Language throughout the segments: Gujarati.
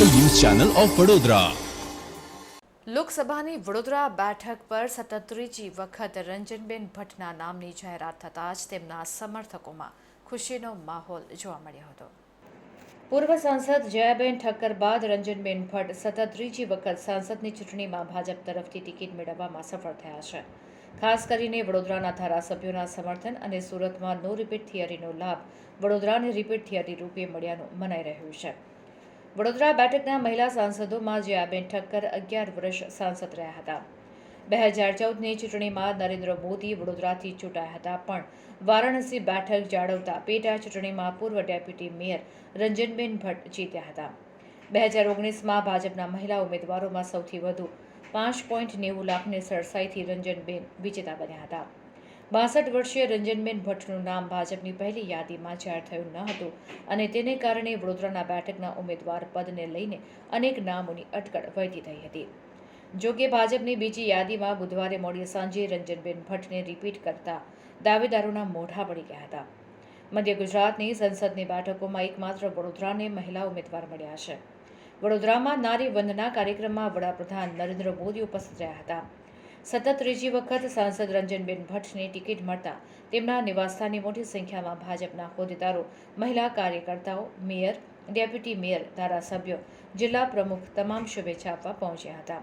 Channel of Vadodara. લોકસભાની વડોદરા બેઠક પર સતત ત્રીજી વખત રંજનબેન ભટ્ટના નામની જાહેરાત થતાં જ તેમના સમર્થકોમાં ખુશીનો માહોલ જોવા મળ્યો હતો. પૂર્વ સાંસદ જયાબેન ઠક્કર બાદ રંજનબેન ભટ્ટ સતત ત્રીજી વખત સાંસદની ચૂંટણીમાં ભાજપ તરફથી ટિકિટ મેળવવામાં સફળ થયા છે. ખાસ કરીને વડોદરાના ધારાસભ્યોના સમર્થન અને સુરતમાં નો રિપીટ થિયરીનો લાભ વડોદરાને રિપીટ થિયરી રૂપે મળ્યાનું મનાઈ રહ્યું છે. વડોદરા બેઠકના મહિલા સાંસદોમાં જયાબેન ઠક્કર અગિયાર વર્ષ સાંસદ રહ્યા હતા. બે હજાર ચૌદની ચૂંટણીમાં નરેન્દ્ર મોદી વડોદરાથી ચૂંટાયા હતા, પણ વારાણસી બેઠક જાળવતા પેટા ચૂંટણીમાં પૂર્વ ડેપ્યુટી મેયર રંજનબેન ભટ્ટ જીત્યા હતા. બે હજાર ઓગણીસમાં ભાજપના મહિલા ઉમેદવારોમાં સૌથી વધુ પાંચ પોઈન્ટ નેવું લાખની સરસાઈથી રંજનબેન વિજેતા બન્યા હતા. બાસઠ વર્ષીય રંજનબેન ભટ્ટનું નામ ભાજપની પહેલી યાદીમાં જાહેર થયું ન હતું અને તેને કારણે વડોદરાના બેઠકના ઉમેદવાર પદને લઈને અનેક નામોની અટકળ વહેતી થઈ હતી. જો કે ભાજપની બીજી યાદીમાં બુધવારે મોડી સાંજે રંજનબેન ભટ્ટને રિપીટ કરતા દાવેદારોના મોઢા પડી ગયા હતા. મધ્ય ગુજરાતની સંસદની બેઠકોમાં એકમાત્ર વડોદરાને મહિલા ઉમેદવાર મળ્યા છે. વડોદરામાં નારી વંદના કાર્યક્રમમાં વડાપ્રધાન નરેન્દ્ર મોદી ઉપસ્થિત રહ્યા હતા. સતત ત્રીજી વખત સાંસદ રંજનબેન ભટ્ટને ટિકિટ મળતા તેમના નિવાસસ્થાને મોટી સંખ્યામાં ભાજપના હોદ્દેદારો, મહિલા કાર્યકર્તાઓ, મેયર, ડેપ્યુટી મેયર, ધારાસભ્યો, જિલ્લા પ્રમુખ તમામ શુભેચ્છા આપવા પહોંચ્યા હતા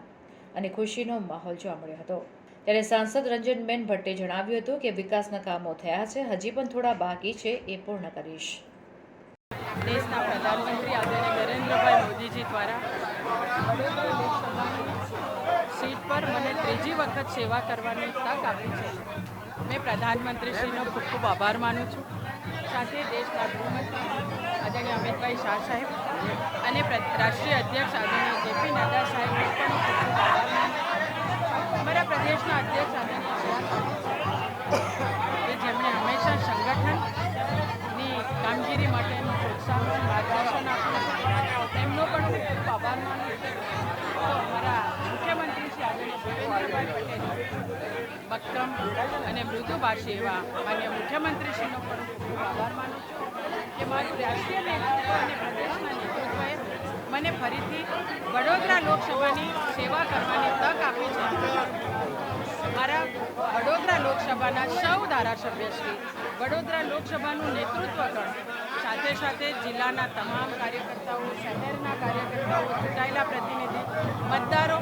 અને ખુશીનો માહોલ જોવા મળ્યો હતો. ત્યારે સાંસદ રંજનબેન ભટ્ટે જણાવ્યું હતું કે વિકાસના કામો થયા છે, હજી પણ થોડા બાકી છે, એ પૂર્ણ કરીશ. દેશના પ્રધાનમંત્રી આદરણીય નરેન્દ્રભાઈ મોદીજી દ્વારા ત્રીજી વખત સેવા કરવાની તક આપી છે. મેં પ્રધાનમંત્રીશ્રીનો ખૂબ ખૂબ આભાર માનું છું. સાથે દેશના ગૃહમંત્રી આદરણીય અમિતભાઈ શાહ સાહેબ અને રાષ્ટ્રીય અધ્યક્ષ આદરણીય જેપી નડ્ડા સાહેબનો પણ ખૂબ ખૂબ આભાર અમારા પ્રદેશના અધ્યક્ષ આદરણીય શાહ કે જેમણે હંમેશા સંગઠનની કામગીરી માટેનું પ્રોત્સાહન, માર્ગદર્શન આપ્યું તેમનો પણ ખૂબ ખૂબ આભાર માનું ભૂપેન્દ્રભાઈ પટેલ બક્રમ અને મૃદુભાષી એવા માન્ય મુખ્યમંત્રીશ્રીનો પણ ખૂબ આભાર માનું છું કે મારું રાષ્ટ્રીય નેતૃત્વ અને પ્રદેશના નેતૃત્વએ મને ફરીથી વડોદરા લોકસભાની સેવા કરવાની તક આપી છે. મારા વડોદરા લોકસભાના સૌ ધારાસભ્યશ્રી વડોદરા લોકસભાનું નેતૃત્વ ગણ સાથે સાથે જિલ્લાના તમામ કાર્યકર્તાઓ, શહેરના કાર્યકર્તાઓ, ચૂંટાયેલા પ્રતિનિધિ, મતદારો